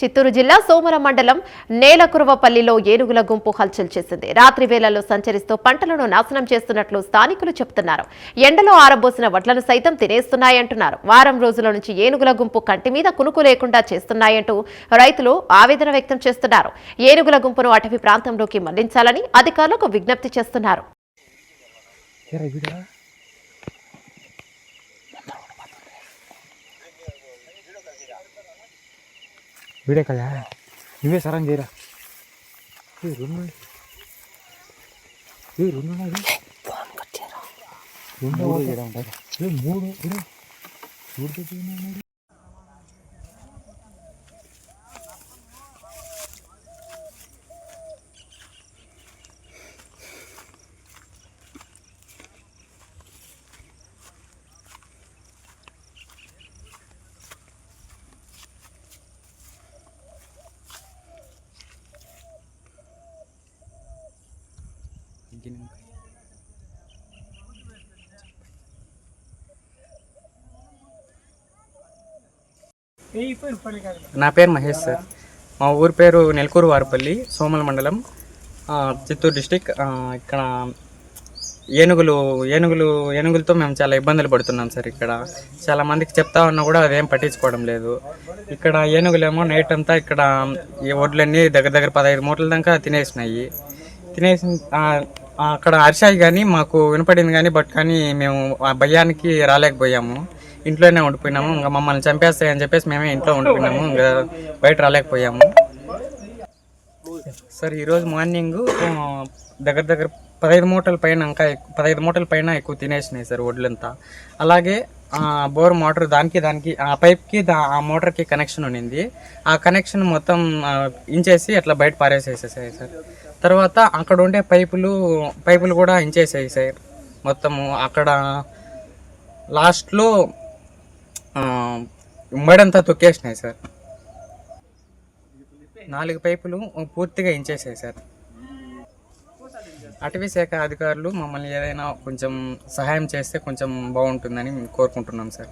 చిత్తూరు జిల్లా సోమర మండలం నేలకురవపల్లిలో ఏనుగుల గుంపు హల్చల్ చేసింది. రాత్రి వేళల్లో సంచరిస్తూ పంటలను నాశనం చేస్తున్నట్లు స్థానికులు చెబుతున్నారు ఎండలో ఆరబోసిన వడ్లను సైతం తినేస్తున్నాయంటున్నారు. వారం రోజుల నుంచి ఏనుగుల గుంపు కంటి మీద కునుకు లేకుండా చేస్తున్నాయంటూ రైతులు ఆవేదన వ్యక్తం చేస్తున్నారు. ఏనుగుల గుంపును అటవీ ప్రాంతంలోకి మళ్ళించాలని అధికారులకు విజ్ఞప్తి చేస్తున్నారు. వీడా కదా? నువ్వే సరం చేయరా? ఏ రెండు ఏ రెండు రెండు మూడు. మూడు. నా పేరు మహేష్ సార్. మా ఊరి పేరు నెలకూరు వారిపల్లి సోమల మండలం. చిత్తూరు డిస్టిక్. ఇక్కడ ఏనుగులు ఏనుగులు ఏనుగులతో మేము చాలా ఇబ్బందులు పడుతున్నాం సార్ ఇక్కడ. చాలా మందికి చెప్తా ఉన్నా కూడా అదేం పట్టించుకోవడం లేదు. ఇక్కడ ఏనుగులేమో నైట్ అంతా ఇక్కడ ఈ వడ్లన్నీ దగ్గర దగ్గర పదహైదు మూటల దాకా తినేసినాయి. తినేసి ఆ, ఆ, అక్కడ అరిశాయి కానీ మాకు వినపడింది కానీ బట్ కానీ మేము ఆ భయానికి రాలేకపోయాము. ఇంట్లోనే ఉండిపోయినాము. ఇంకా మమ్మల్ని చంపేస్తాయి అని చెప్పేసి మేమే ఇంట్లో ఉండిపోయినాము. ఇంకా బయట రాలేకపోయాము. సార్ ఈరోజు మార్నింగ్ దగ్గర దగ్గర పదహైదు మూటల పైన ఇంకా పదహైదు మూటల పైన ఎక్కువ తినేసినాయి సార్ వడ్లంతా అలాగే బోర్ మోటార్ దానికి దానికి ఆ పైప్కి దా ఆ మోటార్కి కనెక్షన్ ఉన్నింది ఆ కనెక్షన్ మొత్తం ఇంచేసి అట్లా బయట పారేసేసేసాయి సార్. తర్వాత అక్కడ ఉండే పైపులు పైపులు కూడా ఇంచేసాయి సార్. మొత్తము అక్కడ లాస్ట్లో ఉమ్మడంతా తొక్కేసినాయి సార్. నాలుగు పైపులు పూర్తిగా ఇంచేసాయి సార్. అటవీ శాఖ అధికారులు మమ్మల్ని ఏదైనా కొంచెం సహాయం చేస్తే కొంచెం బాగుంటుందని కోరుకుంటున్నాం సార్.